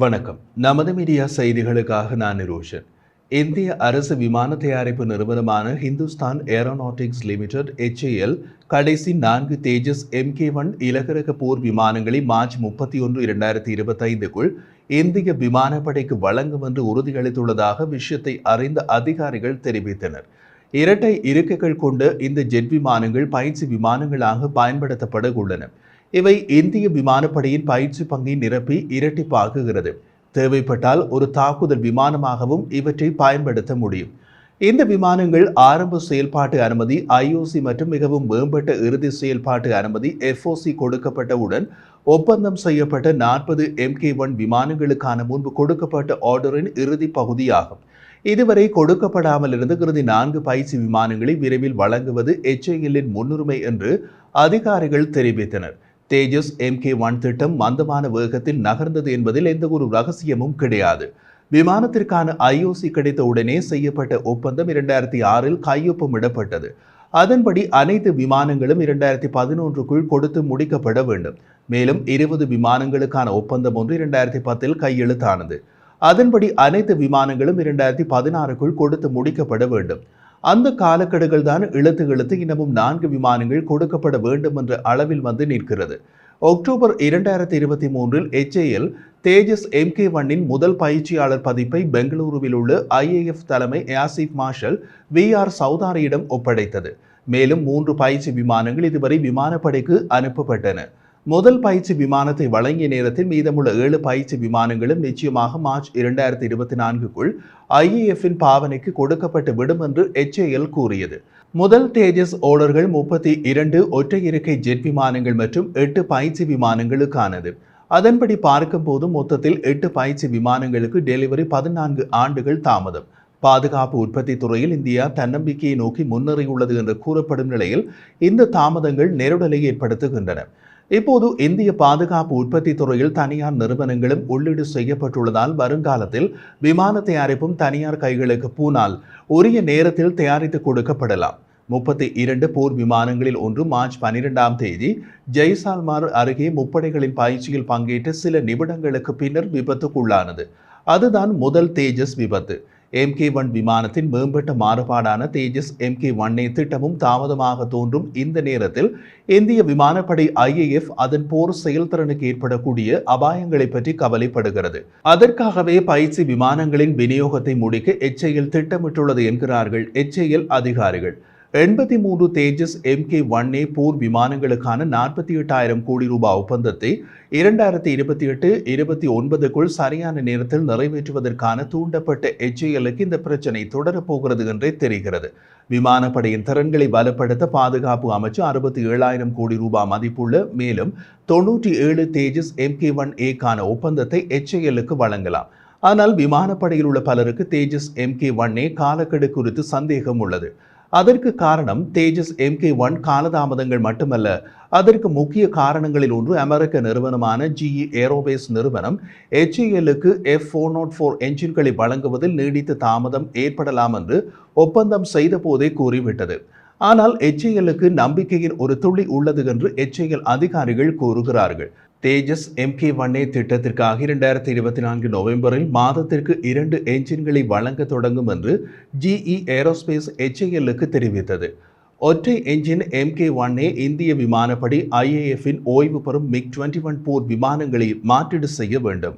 வணக்கம். நமது மீடியா செய்திகளுக்காக நான் நிரோஷன். இந்திய அரசு விமான தயாரிப்பு நிறுவனமான ஹிந்துஸ்தான் ஏரோநாட்டிக்ஸ் லிமிடெட் HAL கடைசி நான்கு தேஜஸ் எம்கே ஒன் இலகரக போர் விமானங்களை மார்ச் முப்பத்தி ஒன்று இரண்டாயிரத்தி இருபத்தைந்துக்குள் இந்திய விமானப்படைக்கு வழங்கும் என்று உறுதியளித்துள்ளதாக விஷயத்தை அறிந்த அதிகாரிகள் தெரிவித்தனர். இரட்டை இருக்கைகள் கொண்ட இந்த ஜெட் விமானங்கள் பயிற்சி விமானங்களாக பயன்படுத்தப்பட உள்ளன இவை இந்திய விமானப்படையின் பயிற்சி பங்கை நிரப்பி இரட்டிப்பாக்குகிறது. தேவைப்பட்டால் ஒரு தாக்குதல் விமானமாகவும் இவற்றை பயன்படுத்த முடியும். இந்த விமானங்கள் ஆரம்ப செயல்பாட்டு அனுமதி ஐஓசி மற்றும் மிகவும் மேம்பட்ட இறுதி செயல்பாட்டு அனுமதி எஃப்ஓசி கொடுக்கப்பட்டவுடன் ஒப்பந்தம் செய்யப்பட்ட நாற்பது எம்கே ஒன் விமானங்களுக்கான முன்பு கொடுக்கப்பட்ட ஆர்டரின் இறுதி பகுதியாகும். இதுவரை கொடுக்கப்படாமல் இருந்து இறுதி நான்கு பயிற்சி விமானங்களை விரைவில் வழங்குவது எச்ஏஎல்லின் முன்னுரிமை என்று அதிகாரிகள் தெரிவித்தனர். தேஜஸ் எம்கே ஒன் திட்டம் மந்தமான வேகத்தில் நகர்ந்தது என்பதில் எந்த ஒரு ரகசியமும் கிடையாது. விமானத்திற்கான ஐஓசி கிடைத்த உடனே செய்யப்பட்ட ஒப்பந்தம் இரண்டாயிரத்தி ஆறில் கையொப்பமிடப்பட்டது. அதன்படி அனைத்து விமானங்களும் இரண்டாயிரத்தி பதினொன்றுக்குள் கொடுத்து முடிக்கப்பட வேண்டும். மேலும் இருபது விமானங்களுக்கான ஒப்பந்தம் ஒன்று இரண்டாயிரத்தி பத்தில் கையெழுத்தானது. அதன்படி அனைத்து விமானங்களும் இரண்டாயிரத்தி பதினாறுக்குள் கொடுத்து முடிக்கப்பட வேண்டும். அந்த காலக்கெடுகள் தான் இழுத்து இழுத்து இன்னமும் நான்கு விமானங்கள் கொடுக்கப்பட வேண்டும் என்ற அளவில் வந்து நிற்கிறது. அக்டோபர் இரண்டாயிரத்தி இருபத்தி மூன்றில் எச்ஏஎல் தேஜஸ் எம்கே ஒன்னின் முதல் பயிற்சியாளர் பதிப்பை பெங்களூருவில் உள்ள ஐஏஎஃப் தலைமை air chief marshal V R சௌதாரியிடம் ஒப்படைத்தது. மேலும் மூன்று பயிற்சி விமானங்கள் இதுவரை விமானப்படைக்கு அனுப்பப்பட்டன. முதல் பயிற்சி விமானத்தை வழங்கிய நேரத்தில் மீதமுள்ள ஏழு பயிற்சி விமானங்களும் நிச்சயமாக மார்ச் இரண்டாயிரத்தி இருபத்தி நான்குக்குள் ஐஏஎஃப்பின் பாவனைக்கு கொடுக்கப்பட்டு விடும் என்று எச்ஏஎல் கூறியது. முதல் தேஜஸ் ஓடர்கள் முப்பத்தி இரண்டு ஒற்றை இருக்கை ஜெட் விமானங்கள் மற்றும் எட்டு பயிற்சி விமானங்களுக்கானது. அதன்படி பார்க்கும்போது மொத்தத்தில் எட்டு பயிற்சி விமானங்களுக்கு டெலிவரி பதினான்கு ஆண்டுகள் தாமதம். பாதுகாப்பு உற்பத்தி துறையில் இந்தியா தன்னம்பிக்கையை நோக்கி முன்னேறியுள்ளது என்று கூறப்படும் நிலையில் இந்த தாமதங்கள் நெருடலை ஏற்படுத்துகின்றன. இப்போது இந்திய பாதுகாப்பு உற்பத்தி துறையில் தனியார் நிறுவனங்களும் உள்ளீடு செய்யப்பட்டுள்ளதால் வருங்காலத்தில் விமான தயாரிப்பும் தனியார் கைகளுக்கு பூனால் உரிய நேரத்தில் தயாரித்து கொடுக்கப்படலாம். முப்பத்தி இரண்டு போர் விமானங்களில் ஒன்று மார்ச் பனிரெண்டாம் தேதி ஜெய்சால்மார் அருகே முப்படைகளின் பயிற்சியில் பங்கேற்ற சில நிமிடங்களுக்கு பின்னர் விபத்துக்குள்ளானது. அதுதான் முதல் தேஜஸ் விபத்து. எம்கே ஒன் விமானத்தின் மேம்பட்ட மாறுபாடான தேஜஸ் எம்கே ஒன்னே திட்டமும் தாமதமாக தோன்றும் இந்த நேரத்தில் இந்திய விமானப்படை ஐஏஎஃப் அதன் போர் செயல்திறனுக்கு ஏற்படக்கூடிய அபாயங்களை பற்றி கவலைப்படுகிறது. அதற்காகவே பயிற்சி விமானங்களின் விநியோகத்தை முடிக்க எச்ஐஎல் திட்டமிட்டுள்ளது என்கிறார்கள் எச்ஐஎல் அதிகாரிகள். எண்பத்தி மூன்று தேஜஸ் எம்கே ஒன் ஏ போர் விமானங்களுக்கான நாற்பத்தி எட்டாயிரம் கோடி ரூபாய் ஒப்பந்தத்தை இரண்டாயிரத்தி இருபத்தி எட்டு இருபத்தி ஒன்பதுக்குள் சரியான நேரத்தில் நிறைவேற்றுவதற்கான தூண்டப்பட்ட எச்ஏஎலுக்கு இந்த பிரச்சனை தொடரப்போகிறது என்றே தெரிகிறது விமானப்படையின் திறன்களை பலப்படுத்த பாதுகாப்பு அமைச்சு அறுபத்தி ஏழாயிரம் கோடி ரூபாய் மதிப்புள்ள மேலும் தொன்னூற்றி ஏழு தேஜஸ் எம்கே ஒன் ஏக்கான ஒப்பந்தத்தை எச்ஏஎலுக்கு வழங்கலாம் ஆனால் விமானப்படையில் உள்ள பலருக்கு தேஜஸ் எம்கே ஒன் ஏ காலக்கெடு குறித்து சந்தேகம் உள்ளது அதற்கு காரணம் தேஜஸ் எம்கே ஒன் காலதாமதங்கள் மட்டுமல்ல. அதற்கு முக்கிய காரணங்களில் ஒன்று அமெரிக்க நிறுவனமான ஜிஇ ஏரோபேஸ் நிறுவனம். எச்ஏஎல்லுக்கு எஃப் ஃபோர் நாட் ஃபோர் என்ஜின்களை வழங்குவதில் நீடித்த தாமதம் ஏற்படலாம் என்று ஒப்பந்தம் செய்த போதே கூறிவிட்டது. ஆனால் எச்ஏஎல்லுக்கு நம்பிக்கையின் ஒரு துளி உள்ளது என்று எச்ஏஎல் அதிகாரிகள் கூறுகிறார்கள். தேஜஸ் எம்கே ஒன்னே திட்டத்திற்காக இரண்டாயிரத்தி இருபத்தி நான்கு நவம்பரில் மாதத்திற்கு இரண்டு என்ஜின்களை வழங்க தொடங்கும் என்று ஜிஇ ஏரோஸ்பேஸ் எச்ஏஎல்லுக்கு தெரிவித்தது. ஒற்றை என்ஜின் எம்கே ஒன்னே இந்திய விமானப்படி ஐஏஎஃப்பின் ஓய்வு பெறும் மிக் டுவெண்ட்டி ஒன் போர் விமானங்களை மாற்றீடு செய்ய வேண்டும்.